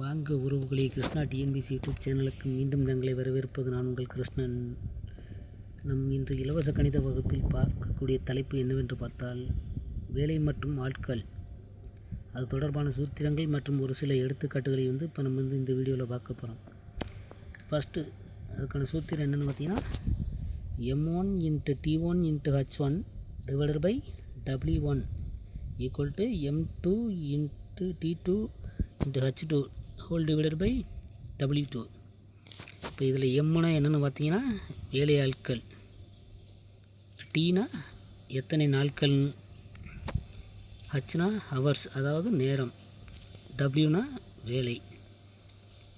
வாங்க உறவுகளே Krishna TNPSC YouTube சேனலுக்கு மீண்டும் தங்களை வரவேற்பது நான் உங்கள் கிருஷ்ணன். நம் இன்று இலவச கணித வகுப்பில் பார்க்கக்கூடிய தலைப்பு என்னவென்று பார்த்தால் வேலை மற்றும் ஆட்கள். அது தொடர்பான சூத்திரங்கள் மற்றும் ஒரு சில எடுத்துக்காட்டுகளை வந்து இப்போ நம்ம வந்து இந்த வீடியோவில் பார்க்க போகிறோம் ஃபஸ்ட்டு அதுக்கான சூத்திரம் என்னென்னு பார்த்தீங்கன்னா M one into T one into H one divided by W one equal to M two into T two into H two whole divided by W two இப்போ இதில் எம்னா என்னென்னு பார்த்தீங்கன்னா வேலையாட்கள் டீனா எத்தனை நாட்கள்? ஹச்னா ஹவர்ஸ் அதாவது நேரம். டபிள்யூனா வேலை.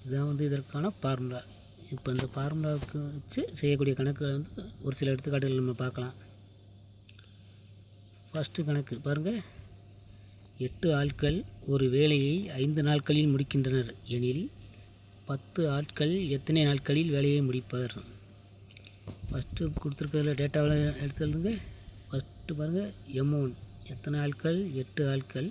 இதான் வந்து இதற்கான ஃபார்முலா இப்போ இந்த ஃபார்முலாவுக்கு வச்சு செய்யக்கூடிய கணக்குகளை வந்து ஒரு சில எடுத்துக்காட்டுகள் நம்ம பார்க்கலாம். ஃபஸ்ட்டு கணக்கு பாருங்கள் எட்டு ஆட்கள் ஒரு வேலையை ஐந்து நாட்களில் முடிக்கின்றனர். எனில் பத்து ஆட்கள் எத்தனை நாட்களில் வேலையை முடிப்பர்? ஃபஸ்ட்டு கொடுத்துருக்கிறதுல டேட்டாவில் எடுத்து எழுதுங்க. ஃபஸ்ட்டு பாருங்கள் எமௌண்ட் எத்தனை ஆட்கள்? எட்டு ஆட்கள்.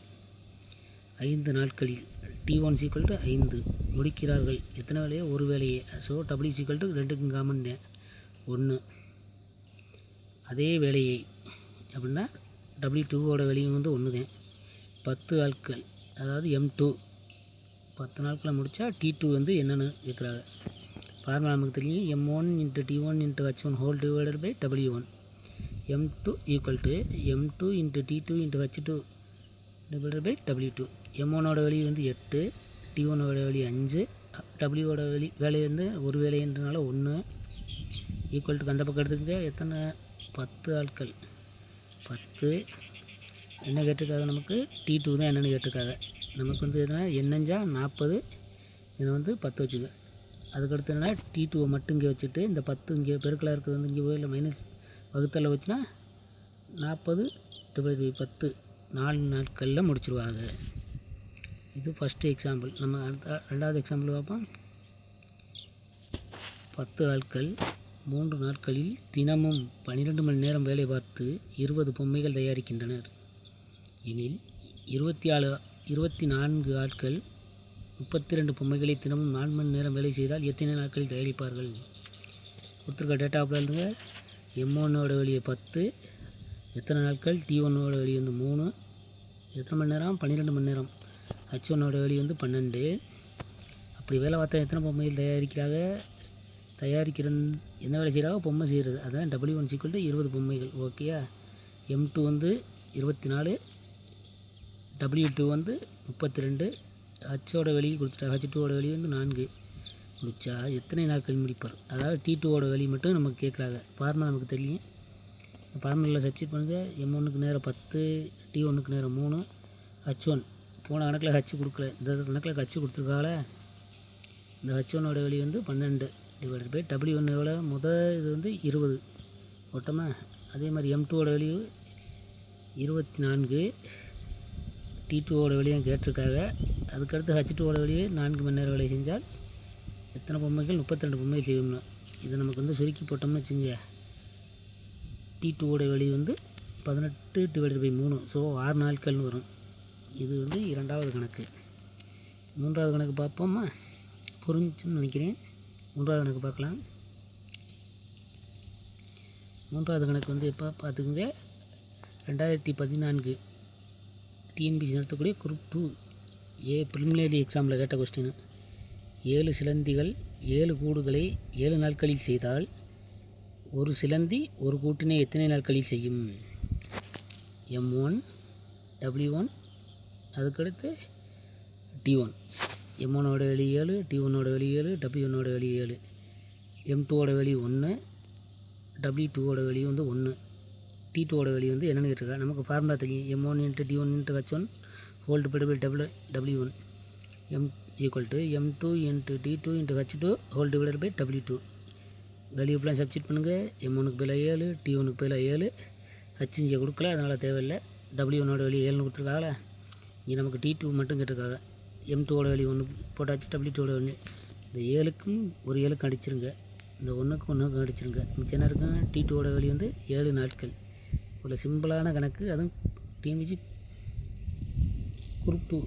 ஐந்து நாட்களில். டி ஒன் சீக்வல் டு ஐந்து. முடிக்கிறார்கள். எத்தனை வேலையோ? ஒரு வேலையை. ஸோ டபிள்யூ சீக்வல் டு ரெண்டுக்கும் காமன் தான். ஒன்று அதே வேலையை. அப்படின்னா டபிள்யூ டூவோட வேலையும் வந்து ஒன்று தான் பத்து ஆட்கள் அதாவது எம் டூ பத்து நாட்களில் முடித்தா டி டூ வந்து என்னென்னு இருக்கிறாங்க ஃபார்முலா நமக்கு தெரியும். M one into T one into H one whole divided by W one M two equal to M two into T two into H two divided by W two M ஒனோட வெளி வந்து எட்டு D ஒனோட வெளி அஞ்சு டபிள்யூவோட வெளி வேலை வந்து ஒரு வேலைன்றனால ஒன்று ஈக்குவல் டு அந்த பக்கம் எடுத்துக்கங்க. எத்தனை? பத்து ஆட்கள். பத்து. என்ன கேட்டிருக்காங்க நமக்கு? டி டூ தான் என்னென்னு கேட்டிருக்காங்க. நமக்கு வந்து எதுனா என்னஞ்சா நாற்பது இதை வந்து பத்து வச்சுக்க அதுக்கடுத்து என்னன்னா டி டூவை மட்டும் இங்கே வச்சுட்டு இந்த பத்து இங்கே பெருக்கலாக இருக்கிறது வந்து இங்கே போய் இல்லை மைனஸ் வகுத்தலில் வச்சுனா நாற்பது டிவைட் பை பத்து நாலு நாட்களில் முடிச்சிருவாங்க. இது ஃபஸ்ட்டு எக்ஸாம்பிள் நம்ம அடுத்த ரெண்டாவது எக்ஸாம்பிள் பார்ப்போம். பத்து ஆட்கள் மூன்று நாட்களில் தினமும் பன்னிரெண்டு மணி நேரம் வேலை பார்த்து இருபது பொம்மைகள் தயாரிக்கின்றனர். எனில் இருபத்தி ஆறு இருபத்தி நான்கு ஆட்கள் முப்பத்தி ரெண்டு பொம்மைகளை தினமும் நான்கு மணி நேரம் வேலை செய்தால் எத்தனை நாட்களில் தயாரிப்பார்கள்? கொடுத்துருக்க டேட்டா எழுதுங்க. எம் ஒன்னோட வெளியே பத்து எத்தனை நாட்கள்? டி ஒன்னோட வெளியே வந்து மூணு எத்தனை மணி நேரம்? பன்னிரெண்டு மணி நேரம். ஹச் ஒன்னோட வெளியே வந்து பன்னெண்டு. அப்படி வேலை பார்த்தா எத்தனை பொம்மைகள் தயாரிக்கிறாங்க? தயாரிக்கிற என்ன வேலை செய்கிறாங்க பொம்மை செய்கிறது அதான் டபிள்யூ ஒன் சீக்கிரம் இருபது பொம்மைகள். ஓகேயா எம் டூ வந்து இருபத்தி நாலு டபிள்யூ டூ வந்து முப்பத்தி ரெண்டு ஹச்சோட வெளியே கொடுத்துட்டா ஹச் டூவோட வெளியே வந்து நான்கு. முடிச்சா எத்தனை நாட்கள் முடிப்பார்? அதாவது டி டூவோட வெளி மட்டும் நமக்கு கேட்குறாங்க. ஃபார்முலா நமக்கு தெரியும். ஃபார்முலாவில் சப்ஸ்டிட் பண்ணுங்கள் எம் ஒன்றுக்கு நேரம் பத்து டி ஒன்றுக்கு நேரம் மூணு ஹச் ஒன் போன கணக்கில் ஹச் கொடுக்கல. இந்த கணக்கில் ஹச் கொடுத்துருக்கால இந்த ஹச் ஒன்னோட வெளி வந்து பன்னெண்டு டிவைடட் பை டபிள்யூ ஒன்னோட முதல் இது வந்து இருபது. ஓட்டமாக அதே மாதிரி எம் டூவோட வெளியூ இருபத்தி நான்கு. டி டூவோட வெளியும் கேட்டிருக்காங்க. அதுக்கடுத்து ஹச் டூவோட வெளியே நான்கு மணி நேரம் வேலை செஞ்சால் எத்தனை பொம்மைகள்? முப்பத்தி ரெண்டு பொம்மைகள் செய்யணும் இதை நமக்கு வந்து சுருக்கி போட்டோம்னு வச்சுங்க டி டூவோட வெளி வந்து பதினெட்டு டிவைடட் பை மூணு. ஸோ ஆறு நாட்கள்னு வரும். இது வந்து இரண்டாவது கணக்கு. மூன்றாவது கணக்கு பார்ப்போமா? புரிஞ்சுன்னு நினைக்கிறேன். மூன்றாவது கணக்கு பார்க்கலாம். மூன்றாவது கணக்கு வந்து எப்போ? பார்த்துக்குங்க. ரெண்டாயிரத்தி பதினான்கு. டிஎன்பிசி நடத்தக்கூடிய குரூப் டூ ஏ ப்ரிலிமினரி எக்ஸாமில் கேட்ட கொஸ்டின் ஏழு சிலந்திகள் ஏழு கூடுகளை ஏழு நாட்களில் செய்தால் ஒரு சிலந்தி ஒரு கூட்டினை எத்தனை நாட்களில் செய்யும்? எம் ஒன் டபிள்யூ ஒன் அதுக்கடுத்து டி ஒன் எம் ஒனோட வெளி ஏழு டி ஒன்னோட வெளி ஏழு டபிள்யூ ஒன்னோட வெளி ஏழு. எம் டூவோட வெளி ஒன்று டபிள்யூ டூவோட வெளி வந்து ஒன்று டி டூவோட வெளியே வந்து என்னென்னு கேட்டிருக்கா? நமக்கு ஃபார்முலா தெரியும். M one into T one into H one whole divide double double W one M equal to M two into T two into H two whole divide by W two வேல்யூப்லாம் subject பண்ணுங்கள் M ஒனுக்கு பதில் ஏழு D ஒனுக்கு பதில் ஏழு. H இங்கே கொடுக்கல அதனால் தேவையில்லை. டபிள்யூ ஒன்னோட வெளியே ஏழுன்னு கொடுத்துருக்காங்கள. இங்கே நமக்கு டி டூ மட்டும் கேட்டிருக்காங்க. எம் டூவோட வெளி ஒன்று போட்டாச்சு டபிள்யூ டூவோட ஒன்று இந்த ஏழுக்கும் ஒரு ஏழுக்கும் அடிச்சிருங்க. இந்த ஒன்றுக்கு ஒன்றுக்கும் அடிச்சிருங்க. மிச்சம் என்ன இருக்குங்க டி டூவோட வெளி வந்து ஏழு நாட்கள். ஒரு சிம்பிளான கணக்கு. அதுவும் TNPSC group two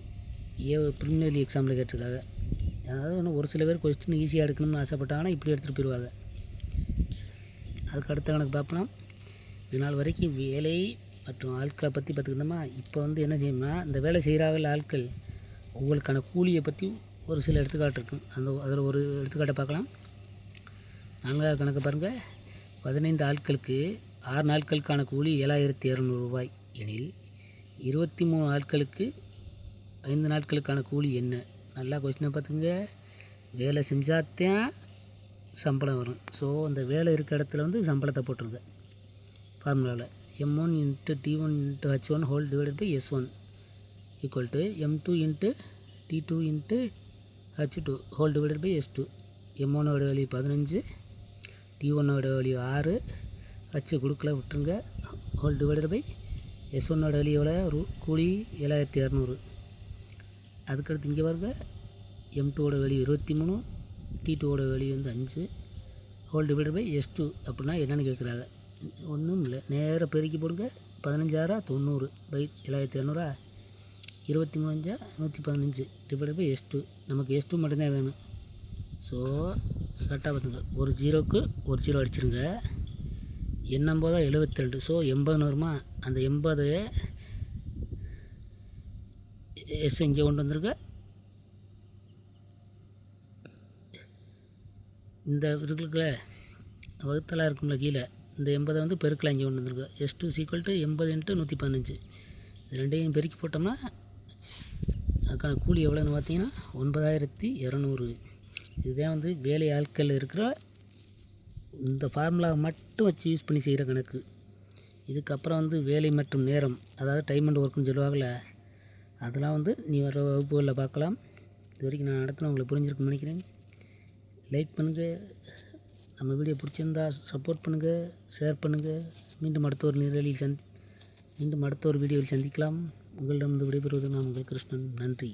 A preliminary எக்ஸாமில் கேட்டிருக்காங்க. அதாவது ஒன்று ஒரு சில பேர் கொஸ்டின் ஈஸியாக எடுக்கணும்னு ஆசைப்பட்டாங்கன்னா இப்படி எடுத்துகிட்டு போயிடுவாங்க அதுக்கு அடுத்த கணக்கு பார்ப்போம். இது நாள் வரைக்கும் வேலை மற்றும் ஆட்களை பற்றி பார்த்துக்கிட்டோமா? இப்போ வந்து என்ன செய்யணும்னா இந்த வேலை செய்கிறார்கள் ஆட்கள் உங்களுக்கான கூலியை பற்றி ஒரு சில எடுத்துக்காட்டு இருக்கும். அந்த அதில் ஒரு எடுத்துக்காட்டை பார்க்கலாம். நான்காவது கணக்கு பாருங்கள் பதினைந்து ஆட்களுக்கு ஆறு நாட்களுக்கான கூலி ஏழாயிரத்தி இரநூறு ரூபாய். எனில் இருபத்தி மூணு ஆட்களுக்கு ஐந்து நாட்களுக்கான கூலி என்ன? நல்லா கொஸ்டினை பார்த்துங்க வேலை செஞ்சாத்தான் சம்பளம் வரும். ஸோ அந்த வேலை இருக்க இடத்துல வந்து சம்பளத்தை போட்டுருங்க. ஃபார்முலாவில் M one into T one into H one whole divided by S one equal to M two into T two into H two whole divided by S two M ஒன்னோட வேல்யூ பதினஞ்சு டி ஒன்னோட value ஆறு வச்சு கொடுக்கல விட்டுருங்க. Whole divided by S ஒன்னோட value ரூ கூலி ஏழாயிரத்தி இரநூறு அதுக்கடுத்து இங்கே பாருங்க. எம் டூவோட வெளி இருபத்தி மூணு டி டூவோட வெளி வந்து அஞ்சு. Whole divided by S two அப்படின்னா என்னென்னு கேட்குறாங்க. ஒன்றும் இல்லை. நேராக பெருக்கி போடுங்க. பதினஞ்சாயிரம் தொண்ணூறு பை ஏழாயிரத்தி இரநூறா இருபத்தி மூணஞ்சா நூற்றி பதினஞ்சு டிவைடர் பை எஸ் டூ நமக்கு எஸ் டூ மட்டும்தான் வேணும். ஸோ கரெக்டாக பார்த்துங்க ஒரு ஜீரோக்கு ஒரு ஜீரோ அடிச்சிருங்க. எண்ணம்போதா எழுபத்தி ரெண்டு ஸோ எண்பது நூறுமா அந்த எண்பது எஸ் இங்கே கொண்டு வந்திருக்க. இந்த இருக்குல்ல வகுத்தலாக இருக்கும்ல கீழே இந்த எண்பதை வந்து பெருக்கல இங்கே கொண்டு வந்திருக்கு. எஸ் டூ சீக்வல் டு எண்பது இன்ட்டு நூற்றி பதினஞ்சு இது ரெண்டையும் பெருக்கி போட்டோம்னா அதுக்கான கூலி எவ்வளோன்னு பார்த்தீங்கன்னா ஒன்பதாயிரத்தி இரநூறு. இதுதான் வந்து வேலை ஆட்கள் இருக்கிற இந்த ஃபார்முலாவை மட்டும் வச்சு யூஸ் பண்ணி செய்கிற கணக்கு. இதுக்கப்புறம் வந்து வேலை மற்றும் நேரம் அதாவது டைம் அண்ட் ஒர்க்குன்னு சொல்லுவாங்கள்ல அதெல்லாம் வந்து நீ வர வகுப்புகளில் பார்க்கலாம். இது வரைக்கும் நான் நடத்தின உங்களுக்கு புரிஞ்சிருக்குன்னு நினைக்கிறேன். லைக் பண்ணுங்கள் நம்ம வீடியோ பிடிச்சிருந்தா சப்போர்ட் பண்ணுங்கள் ஷேர் பண்ணுங்கள் மீண்டும் அடுத்த ஒரு நிரலில் சந்தி மீண்டும் அடுத்த ஒரு வீடியோவில் சந்திக்கலாம். உங்களிடமிருந்து விடைபெறுவது நான் உங்கள் கிருஷ்ணன். நன்றி.